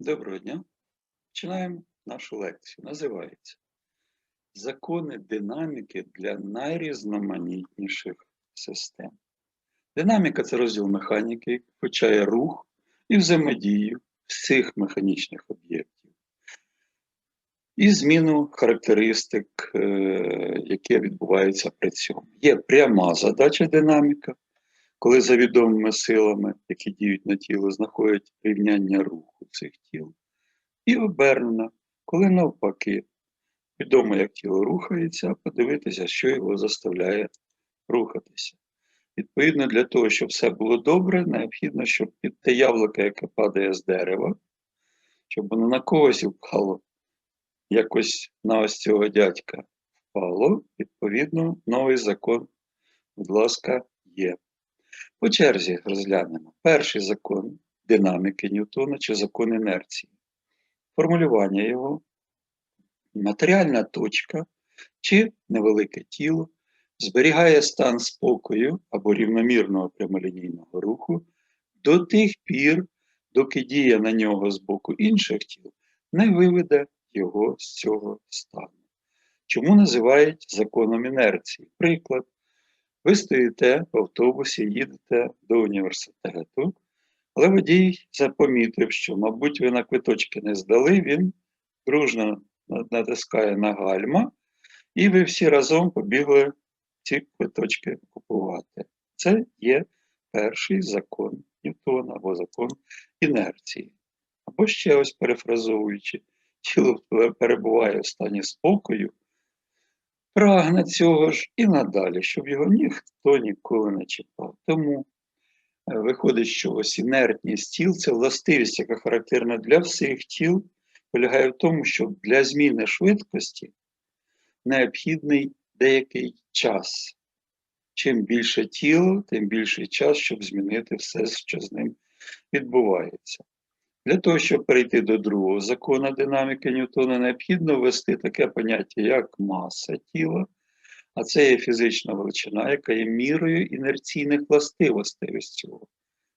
Доброго дня. Починаємо нашу лекцію. Називається Закони динаміки для найрізноманітніших систем. Динаміка це розділ механіки, який включає рух і взаємодію всіх механічних об'єктів. І зміну характеристик, е, які відбуваються при цьому. Є пряма задача динаміка, коли за відомими силами, які діють на тіло, знаходять рівняння руху цих тіл. І обернена, коли навпаки, відомо, як тіло рухається, подивитися, що його заставляє рухатися. Відповідно, для того, щоб все було добре, необхідно, щоб під те яблуко, яке падає з дерева, щоб воно на когось впало, якось на ось цього дядька впало, відповідно, новий закон, будь ласка, є. По черзі розглянемо. Перший закон динаміки Ньютона чи закон інерції. Формулювання його, матеріальна точка чи невелике тіло зберігає стан спокою або рівномірного прямолінійного руху до тих пір, доки дія на нього з боку інших тіл не виведе його з цього стану. Чому називають законом інерції? Приклад. Ви стоїте в автобусі, їдете до університету, але водій запомітив, що, мабуть, ви на квиточки не здали, він дружно натискає на гальма, і ви всі разом побігли ці квиточки купувати. Це є перший закон Ньютона або закон інерції. Або ще ось перефразовуючи, тіло перебуває в стані спокою прагне цього ж і надалі, щоб його ніхто ніколи не чіпав. Тому е, виходить, що ось інертність тіл це властивість, яка характерна для всіх тіл, полягає в тому, що для зміни швидкості необхідний деякий час. Чим більше тіло, тим більший час, щоб змінити все, що з ним відбувається. Для того, щоб перейти до другого закону динаміки Ньютона, необхідно ввести таке поняття, як маса тіла, а це є фізична величина, яка є мірою інерційних властивостей ось цього.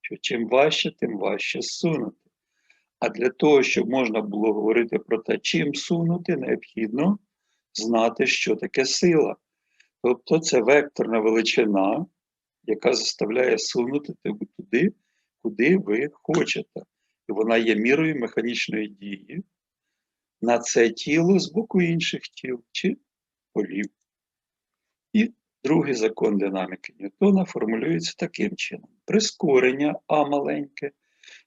Що чим важче, тим важче сунути. А для того, щоб можна було говорити про те, чим сунути, необхідно знати, що таке сила. Тобто це векторна величина, яка заставляє сунути туди, куди ви хочете і вона є мірою механічної дії на це тіло з боку інших тіл чи полів. І другий закон динаміки Ньютона формулюється таким чином: прискорення А маленьке,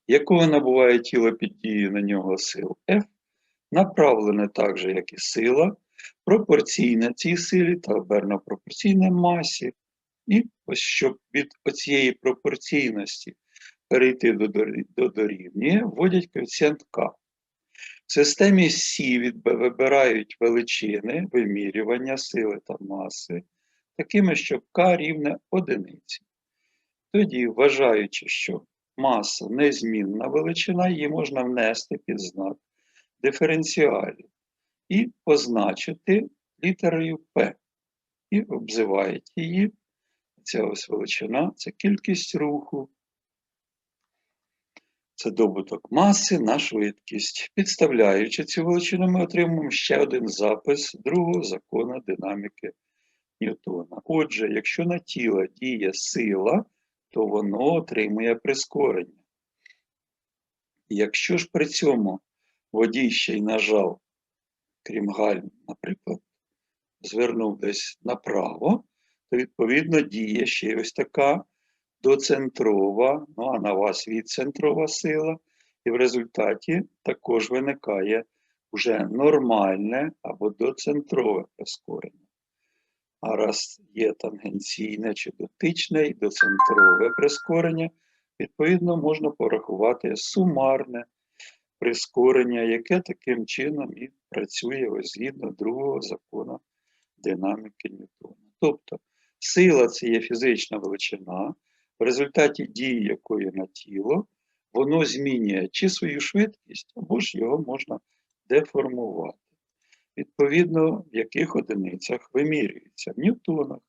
якого набуває тіло під дією на нього сил F, направлене так же, як і сила, пропорційне цій силі та оберно пропорційне масі. І ось щоб від цієї пропорційності перейти до, до дорівнює, вводять коефіцієнт К. В системі Сі вибирають величини вимірювання сили та маси, такими, що К рівне одиниці. Тоді, вважаючи, що маса незмінна величина, її можна внести під знак диференціалів і позначити літерою П. І обзивають її. Ця ось величина це кількість руху це добуток маси на швидкість. Підставляючи цю величину, ми отримуємо ще один запис другого закону динаміки Ньютона. Отже, якщо на тіло діє сила, то воно отримує прискорення. Якщо ж при цьому водій ще й нажав, крім гальм, наприклад, звернув десь направо, то відповідно діє ще ось така доцентрова, ну а на вас відцентрова сила, і в результаті також виникає вже нормальне або доцентрове прискорення. А раз є тангенційне чи дотичне і доцентрове прискорення, відповідно, можна порахувати сумарне прискорення, яке таким чином і працює ось згідно другого закону динаміки Ньютона. Тобто сила це є фізична величина, в результаті дії якої на тіло, воно змінює чи свою швидкість, або ж його можна деформувати. Відповідно, в яких одиницях вимірюється в ньютонах.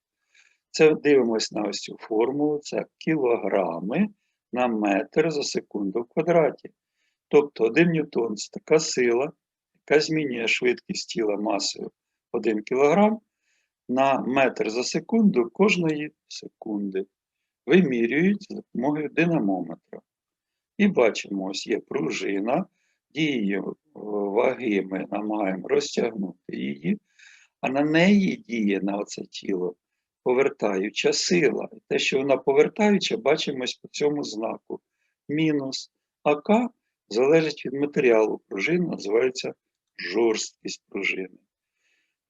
Це дивимося на ось цю формулу, це кілограми на метр за секунду в квадраті. Тобто 1 ньютон це така сила, яка змінює швидкість тіла масою 1 кг на метр за секунду кожної секунди. Вимірюють за допомогою динамометра. І бачимо, ось є пружина, дією ваги ми намагаємо розтягнути її, а на неї діє на оце тіло повертаюча сила. І те, що вона повертаюча, бачимось по цьому знаку. Мінус АК залежить від матеріалу пружин, називається жорсткість пружини.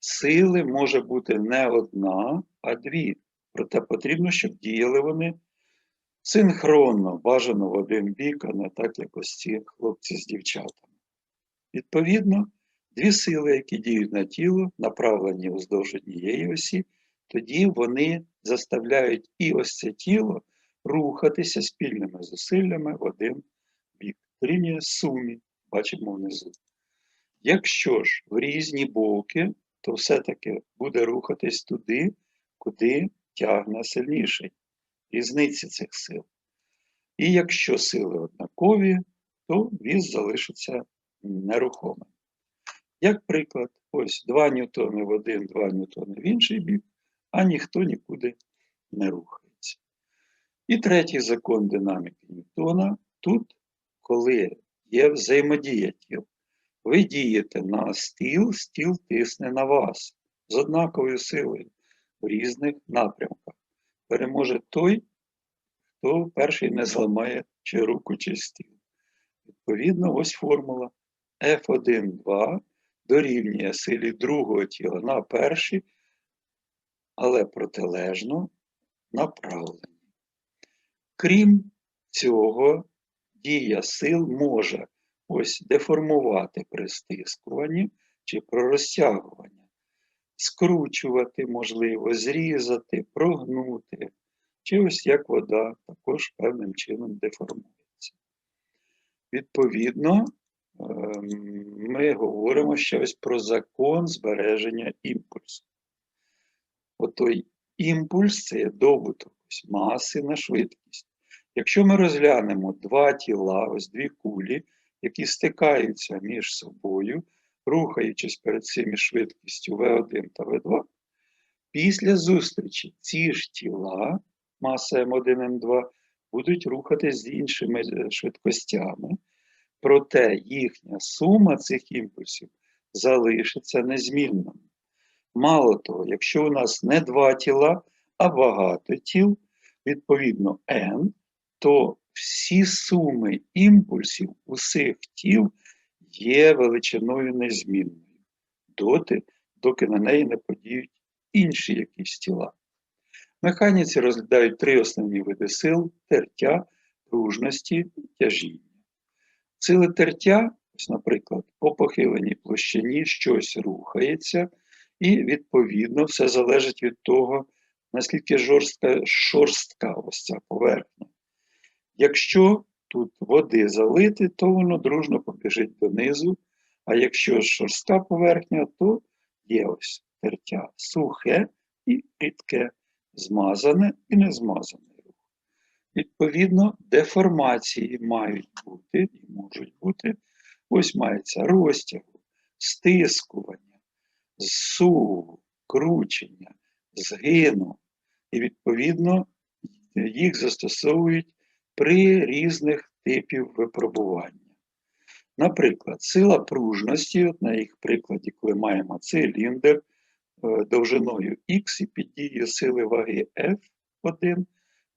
Сили може бути не одна, а дві. Проте потрібно, щоб діяли вони синхронно, бажано в один бік, а не так, як ось ці хлопці з дівчатами. Відповідно, дві сили, які діють на тіло, направлені уздовж однієї осі, тоді вони заставляють і ось це тіло рухатися спільними зусиллями в один бік. Рівня сумі, бачимо внизу. Якщо ж в різні боки, то все-таки буде рухатись туди, куди тягне сильніший. Різниці цих сил. І якщо сили однакові, то віз залишиться нерухомим. Як приклад, ось 2 ньютони в один, 2 ньютони в інший бік, а ніхто нікуди не рухається. І третій закон динаміки Ньютона тут, коли є взаємодія тіл, ви дієте на стіл, стіл тисне на вас з однаковою силою в різних напрямках. Переможе той, хто перший не зламає чи руку, чи стіл. Відповідно, ось формула F1,2 дорівнює силі другого тіла на перший, але протилежно направлені. Крім цього, дія сил може ось деформувати при стискуванні чи при розтягуванні, скручувати, можливо, зрізати, прогнути, чи ось як вода також певним чином деформується. Відповідно, ем, ми говоримо щось про закон збереження імпульсу. Отой імпульс це є добуток маси на швидкість. Якщо ми розглянемо два тіла, ось дві кулі, які стикаються між собою, рухаючись перед цими швидкістю В1 та В2, після зустрічі ці ж тіла, маса М1 М2, будуть рухатись з іншими е, швидкостями, проте їхня сума цих імпульсів залишиться незмінною. Мало того, якщо у нас не два тіла, а багато тіл, відповідно n, то всі суми імпульсів усіх тіл є величиною незмінною, доти, доки на неї не подіють інші якісь тіла. Механіці розглядають три основні види сил тертя, пружності тяжіння. Сили тертя, ось, наприклад, по похиленій площині щось рухається, і, відповідно, все залежить від того, наскільки жорстка шорстка ось ця поверхня. Якщо тут води залити, то воно дружно побіжить донизу, а якщо шорстка поверхня, то є ось тертя сухе і рідке, змазане і не змазане рух. Відповідно, деформації мають бути і можуть бути. Ось мається розтягу, стискування, зсуву, кручення, згину, і, відповідно, їх застосовують при різних типів випробування. Наприклад, сила пружності, от на їх прикладі, коли маємо циліндр е, довжиною Х і під дією сили ваги F1,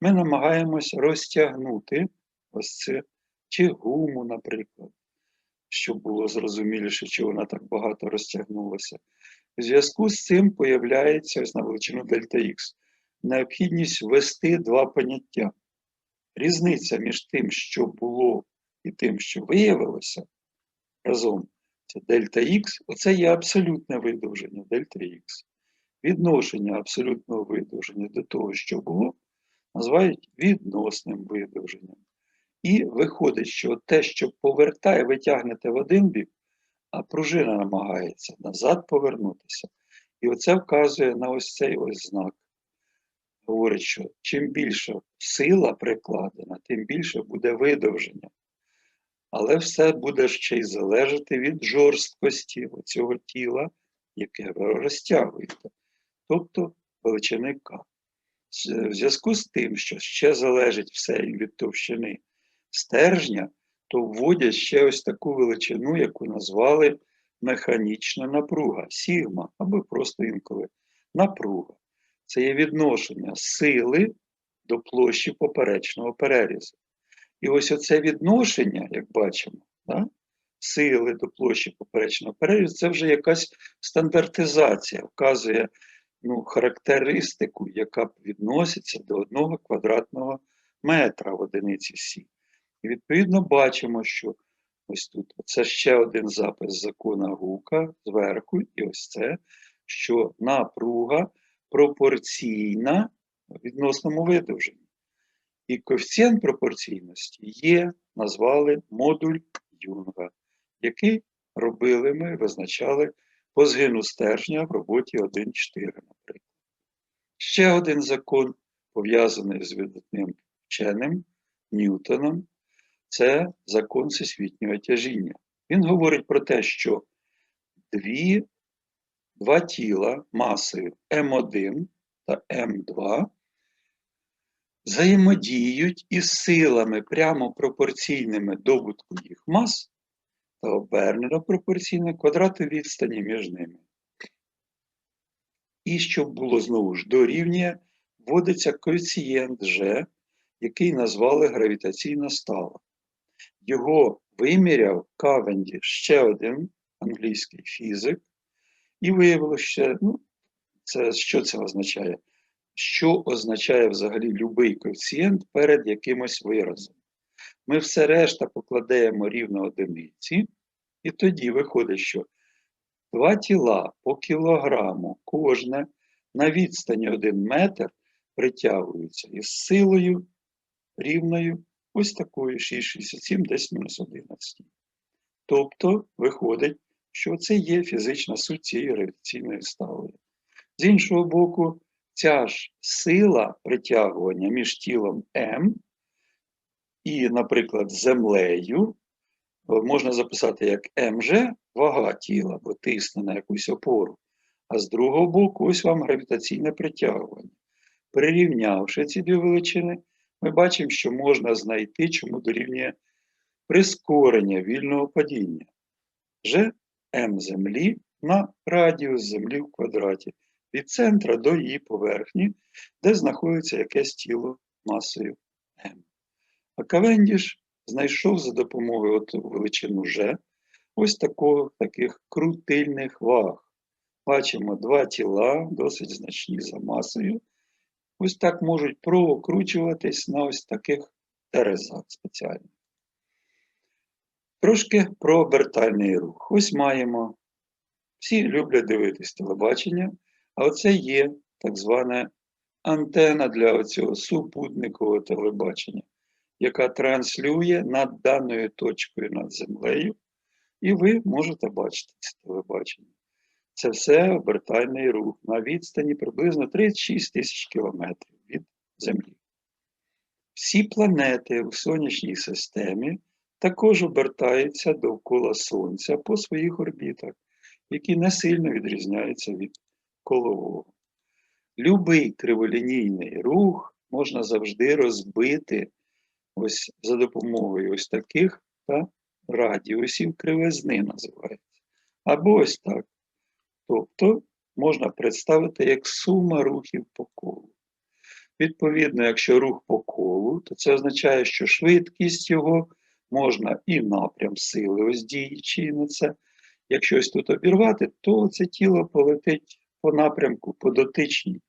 ми намагаємось розтягнути ось це, чи гуму, наприклад, щоб було зрозуміліше, чи вона так багато розтягнулася. У зв'язку з цим появляється ось на величину дельта Х необхідність ввести два поняття. Різниця між тим, що було, і тим, що виявилося разом, це дельта Х, оце є абсолютне видовження дельта Х. Відношення абсолютного видовження до того, що було, називають відносним видовженням. І виходить, що те, що повертає, ви тягнете в один бік, а пружина намагається назад повернутися. І оце вказує на ось цей ось знак говорить, що чим більша сила прикладена, тим більше буде видовження. Але все буде ще й залежати від жорсткості цього тіла, яке ви розтягуєте, тобто величини К. В зв'язку з тим, що ще залежить все від товщини стержня, то вводять ще ось таку величину, яку назвали механічна напруга, сігма, або просто інколи напруга. Це є відношення сили до площі поперечного перерізу. І ось оце відношення, як бачимо, да, сили до площі поперечного перерізу, це вже якась стандартизація, вказує ну, характеристику, яка відноситься до одного квадратного метра в одиниці Сі. І відповідно бачимо, що ось тут це ще один запис закона Гука зверху, і ось це, що напруга пропорційна відносному видовженню. І коефіцієнт пропорційності є, назвали модуль Юнга, який робили ми, визначали по згину стержня в роботі 1.4, наприклад. Ще один закон, пов'язаний з видатним вченим Ньютоном, це закон всесвітнього тяжіння. Він говорить про те, що дві, два тіла масою М1 та М2 взаємодіють із силами прямо пропорційними добутку їх мас та обернено пропорційне квадрату відстані між ними. І щоб було знову ж дорівнює, вводиться коефіцієнт G, який назвали гравітаційна стала. Його виміряв Кавенді ще один англійський фізик, і виявилося, ну, це, що це означає? Що означає взагалі будь-який коефіцієнт перед якимось виразом? Ми все решта покладаємо рівно одиниці, і тоді виходить, що два тіла по кілограму кожне на відстані 1 метр притягуються із силою рівною ось такою 6,67 десь мінус 11. Тобто виходить, що це є фізична суть цієї гравітаційної стали. З іншого боку, ця ж сила притягування між тілом М і, наприклад, землею е, можна записати як МЖ вага тіла, бо тисне на якусь опору. А з другого боку, ось вам гравітаційне притягування. Прирівнявши ці дві величини, ми бачимо, що можна знайти, чому дорівнює прискорення вільного падіння. Ж М землі на радіус Землі в квадраті від центра до її поверхні, де знаходиться якесь тіло масою М. А Кавендіш знайшов за допомогою от величину G ось такого, таких крутильних ваг. Бачимо два тіла, досить значні за масою. Ось так можуть прокручуватись на ось таких терезах спеціальних. Трошки про обертальний рух. Ось маємо. Всі люблять дивитись телебачення, а оце є так звана антена для цього супутникового телебачення, яка транслює над даною точкою над землею, і ви можете бачити це телебачення. Це все обертальний рух на відстані приблизно 36 тисяч кілометрів від Землі. Всі планети у сонячній системі також обертаються довкола Сонця по своїх орбітах, які не сильно відрізняються від колового. Любий криволінійний рух можна завжди розбити ось за допомогою ось таких та, радіусів кривизни називається. Або ось так. Тобто можна представити як сума рухів по колу. Відповідно, якщо рух по колу, то це означає, що швидкість його можна і напрям сили ось діючи на це. Якщо ось тут обірвати, то це тіло полетить по напрямку, по дотичній.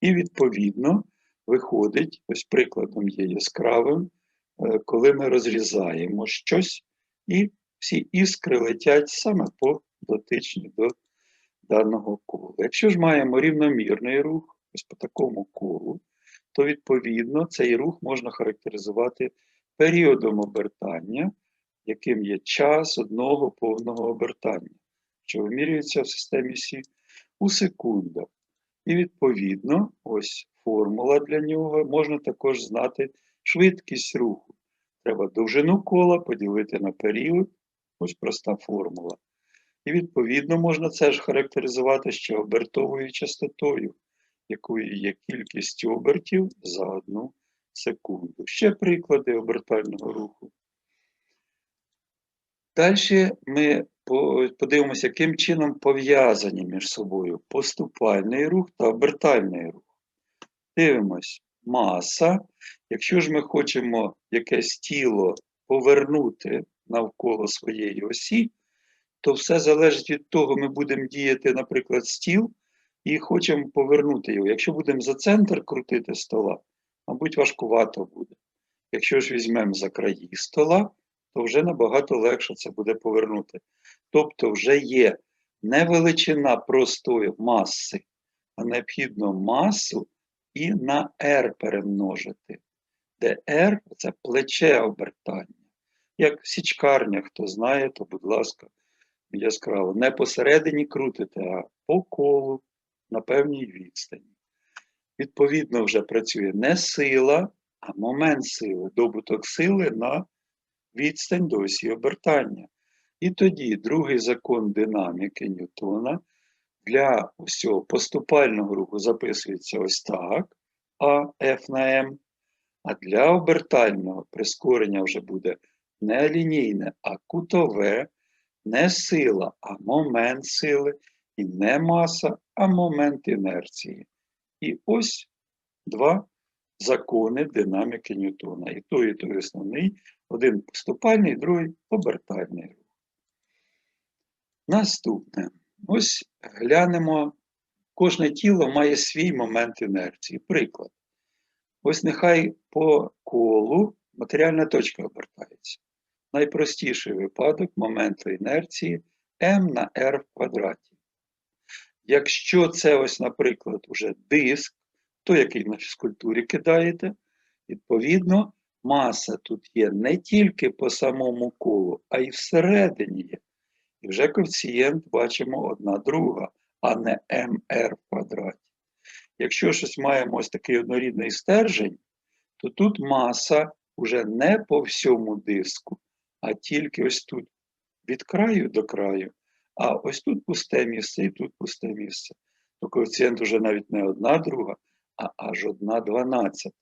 І, відповідно, виходить, ось прикладом є яскравим, е, коли ми розрізаємо щось, і всі іскри летять саме по дотичній до даного кола. Якщо ж маємо рівномірний рух, ось по такому колу, то відповідно цей рух можна характеризувати періодом обертання, яким є час одного повного обертання, що вимірюється в системі Сі у секундах. І відповідно, ось формула для нього можна також знати швидкість руху. Треба довжину кола поділити на період. Ось проста формула. І відповідно можна це ж характеризувати ще обертовою частотою, якою є кількість обертів за одну секунду. Ще приклади обертального руху. Далі ми подивимося, яким чином пов'язані між собою поступальний рух та обертальний рух. Дивимось, маса. Якщо ж ми хочемо якесь тіло повернути навколо своєї осі, то все залежить від того, ми будемо діяти, наприклад, стіл і хочемо повернути його. Якщо будемо за центр крутити стола, мабуть, важкувато буде. Якщо ж візьмемо за краї стола, то вже набагато легше це буде повернути. Тобто вже є не величина простої маси, а необхідно масу і на R перемножити, де R – це плече обертання. Як січкарня, хто знає, то, будь ласка, яскраво. Не посередині крутите, а по колу на певній відстані. Відповідно, вже працює не сила, а момент сили, добуток сили на відстань до осі обертання. І тоді другий закон динаміки Ньютона для усього поступального руху записується ось так, А F на М, а для обертального прискорення вже буде не лінійне, а кутове, не сила, а момент сили, і не маса, а момент інерції. І ось два закони динаміки Ньютона. І той, і той основний, один поступальний, другий обертальний рух. Наступне. Ось глянемо, кожне тіло має свій момент інерції. Приклад. Ось нехай по колу матеріальна точка обертається. Найпростіший випадок моменту інерції m на r в квадраті. Якщо це ось, наприклад, уже диск, то який на фізкультурі кидаєте, відповідно, маса тут є не тільки по самому колу, а й всередині є. І вже коефіцієнт бачимо одна друга, а не mr в квадраті. Якщо щось маємо ось такий однорідний стержень, то тут маса вже не по всьому диску, а тільки ось тут від краю до краю. А ось тут пусте місце і тут пусте місце. То коефіцієнт вже навіть не одна друга, а аж одна дванадцята.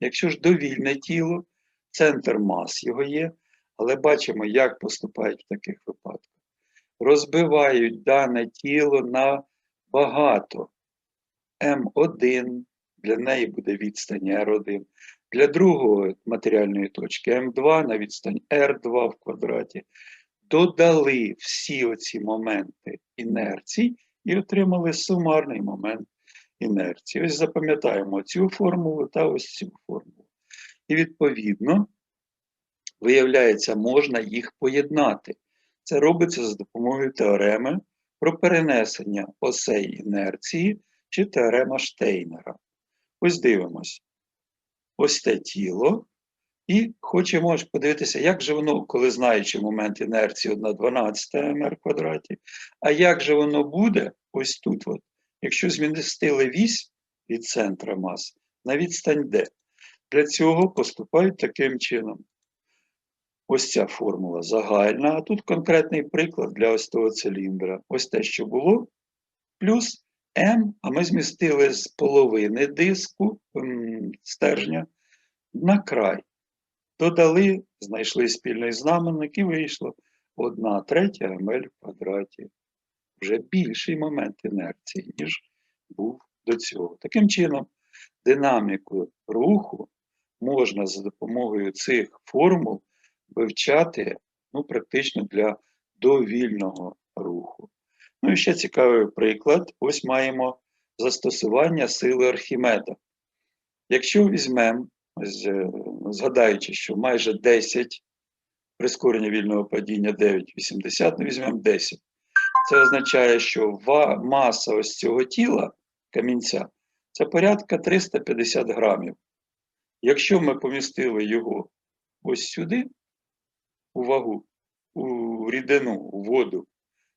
Якщо ж довільне тіло, центр мас його є, але бачимо, як поступають в таких випадках. Розбивають дане тіло на багато. М1, для неї буде відстань R1. Для другої матеріальної точки М2 на відстань R2 в квадраті. Додали всі оці моменти інерцій і отримали сумарний момент інерції. Ось запам'ятаємо цю формулу та ось цю формулу. І відповідно, виявляється, можна їх поєднати. Це робиться за допомогою теореми про перенесення осей інерції чи теорема Штейнера. Ось дивимось. Ось те тіло. І хочемо подивитися, як же воно, коли знаючи момент інерції 1 12 МР квадраті, а як же воно буде ось тут, от, якщо змістили вісь від центра мас на відстань D. Для цього поступають таким чином. Ось ця формула загальна, а тут конкретний приклад для ось того циліндра. Ось те, що було, плюс М, а ми змістили з половини диску стержня на край. Додали, знайшли спільний знаменник і вийшло 1 третя МЛ в квадраті. Вже більший момент інерції, ніж був до цього. Таким чином, динаміку руху можна за допомогою цих формул вивчати ну, практично для довільного руху. Ну і ще цікавий приклад. Ось маємо застосування сили Архімеда. Якщо візьмемо, згадаючи, що майже 10 прискорення вільного падіння 9,80, ну візьмемо 10. Це означає, що маса ось цього тіла, камінця, це порядка 350 грамів. Якщо ми помістили його ось сюди, у вагу, у рідину, у воду,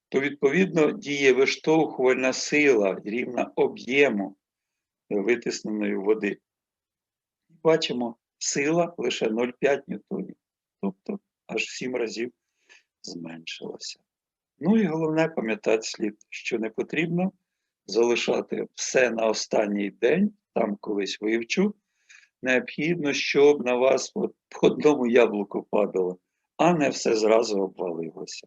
то відповідно діє виштовхувальна сила рівна об'єму витисненої води. Бачимо, сила лише 0,5 ньютонів. Тобто аж 7 разів зменшилася. Ну і головне пам'ятати слід, що не потрібно залишати все на останній день, там колись вивчу. Необхідно, щоб на вас по одному яблуку падало, а не все зразу обвалилося.